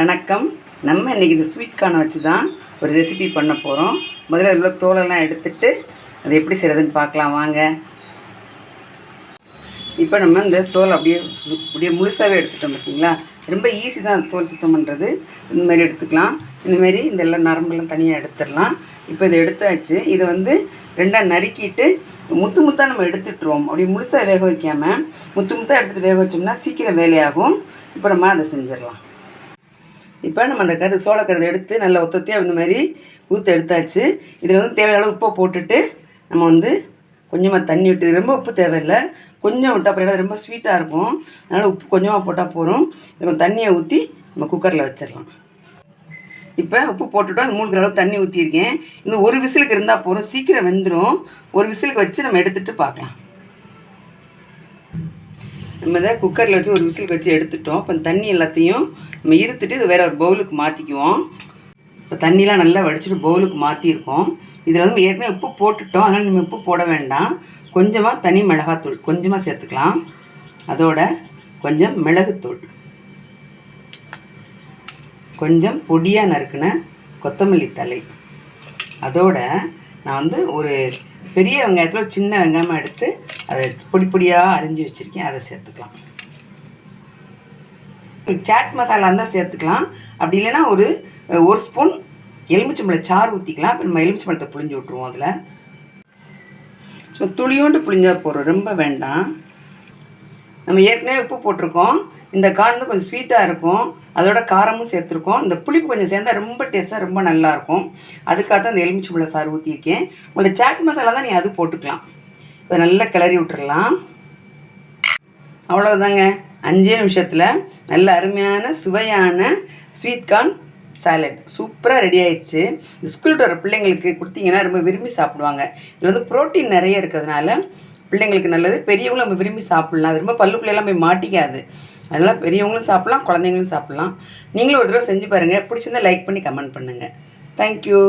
வணக்கம். நம்ம இன்றைக்கி இந்த ஸ்வீட் கார்னை வச்சு தான் ஒரு ரெசிபி பண்ண போகிறோம் முதல்ல இவ்வளோ தோலெல்லாம் எடுத்துட்டு அது எப்படி செய்கிறதுன்னு பார்க்கலாம். வாங்க. இப்போ நம்ம இந்த தோல் அப்படியே அப்படியே முழுசாகவே எடுத்துட்டோம் பார்த்தீங்களா ரொம்ப ஈஸி தான் தோல் சுத்தம் பண்ணுறது இந்த மாதிரி எடுத்துக்கலாம். இந்த மாதிரி இந்த எல்லாம் நரம்பெல்லாம் தனியாக எடுத்துடலாம். இப்போ இதை எடுத்தாச்சு. இதை வந்து ரெண்டாக நறுக்கிட்டு முத்து முத்தாக நம்ம எடுத்துட்டுருவோம். அப்படி முழுசாக வேக வைக்காமல் முத்து முத்தாக எடுத்துகிட்டு வேக வச்சோம்னா சீக்கிரம் வேலையாகும். இப்போ நம்ம அதை செஞ்சிடலாம். இப்போ நம்ம அந்த கரு சோளக்கருதை எடுத்து நல்லா ஒத்தொத்தியாக இந்த மாதிரி ஊற்று எடுத்தாச்சு. இதில் வந்து தேவையான உப்பை போட்டுட்டு நம்ம வந்து கொஞ்சமாக தண்ணி விட்டு ரொம்ப உப்பு தேவையில்லை. கொஞ்சம் விட்டால் அப்புறம் ரொம்ப ஸ்வீட்டாக இருக்கும். அதனால் உப்பு கொஞ்சமாக போட்டால் போதும். இதில் தண்ணியை ஊற்றி நம்ம குக்கரில் வச்சிடலாம். இப்போ உப்பு போட்டுட்டோம். அந்த மூணு கிலோ அளவு தண்ணி ஊற்றிருக்கேன் இந்த ஒரு விசிலுக்கு இருந்தால் போதும். சீக்கிரம் வெந்துடும் ஒரு விசிலுக்கு வச்சு நம்ம எடுத்துகிட்டு பார்க்கலாம். நம்ம இதை குக்கரில் வச்சு ஒரு விசிலுக்கு வச்சு எடுத்துட்டோம். இப்போ தண்ணி எல்லாத்தையும் நம்ம இருத்துட்டு இது வேறு ஒரு பவுலுக்கு மாற்றிக்குவோம் இப்போ தண்ணிலாம் நல்லா வடிச்சிட்டு பவுலுக்கு மாற்றிருக்கோம் இதில் வந்து நம்ம ஏற்கனவே உப்பு போட்டுட்டோம். அதனால் நம்ம உப்பு போட வேண்டாம். கொஞ்சமாக தனி மிளகாத்தூள் கொஞ்சமாக சேர்த்துக்கலாம். அதோட கொஞ்சம் மிளகுத்தூள். கொஞ்சம் பொடியாக நறுக்குன கொத்தமல்லி தழை. அதோட நான் வந்து ஒரு பெரிய வெங்காயத்தில் ஒரு சின்ன வெங்காயமாக எடுத்து அதை பொடி பொடியாக அரிஞ்சு வச்சுருக்கேன். அதை சேர்த்துக்கலாம். சாட் மசாலா இருந்தால் சேர்த்துக்கலாம். அப்படி இல்லைன்னா ஒரு ஒரு ஸ்பூன் எலுமிச்சம்பழ சாறு ஊற்றிக்கலாம் இப்போ நம்ம எலுமிச்சம்பழத்தை புழிஞ்சு விட்ருவோம் அதில். ஸோ துளியோண்டு புளிஞ்சா போகிறோம் ரொம்ப வேண்டாம். நம்ம ஏற்கனவே உப்பு போட்டிருக்கோம். இந்த கார்ன் வந்து கொஞ்சம் ஸ்வீட்டாக இருக்கும். அதோட காரமும் சேர்த்துருக்கோம். இந்த புளிப்பு கொஞ்சம் சேர்ந்தா ரொம்ப டேஸ்ட்டாக ரொம்ப நல்லாயிருக்கும் அதுக்காக தான் இந்த எலுமிச்சம்பழ சாறு ஊற்றியிருக்கேன் உங்களோட சாட் மசாலா தான் நீ அது போட்டுக்கலாம். இதை நல்லா கிளறி விட்டுறலாம். அவ்வளோதாங்க அஞ்சே நிமிஷத்தில் நல்ல அருமையான சுவையான ஸ்வீட் கார்ன் சாலட் சூப்பராக ரெடி ஆயிடுச்சு இந்த ஸ்கூல் வர பிள்ளைங்களுக்கு கொடுத்தீங்கன்னா ரொம்ப விரும்பி சாப்பிடுவாங்க. இதில் வந்து புரோட்டீன் நிறைய இருக்கிறதுனால பிள்ளைங்களுக்கு நல்லது பெரியவங்களும் நம்ம விரும்பி சாப்பிட்லாம். அது ரொம்ப பல்லுக்குள்ளெல்லாம் போய் மாட்டிக்காது. அதனால் பெரியவங்களும் சாப்பிட்லாம் குழந்தைங்களும் சாப்பிட்லாம். நீங்களும் ஒரு தடவை செஞ்சு பாருங்கள் பிடிச்சிருந்தா லைக் பண்ணி கமெண்ட் பண்ணுங்கள் தேங்க்யூ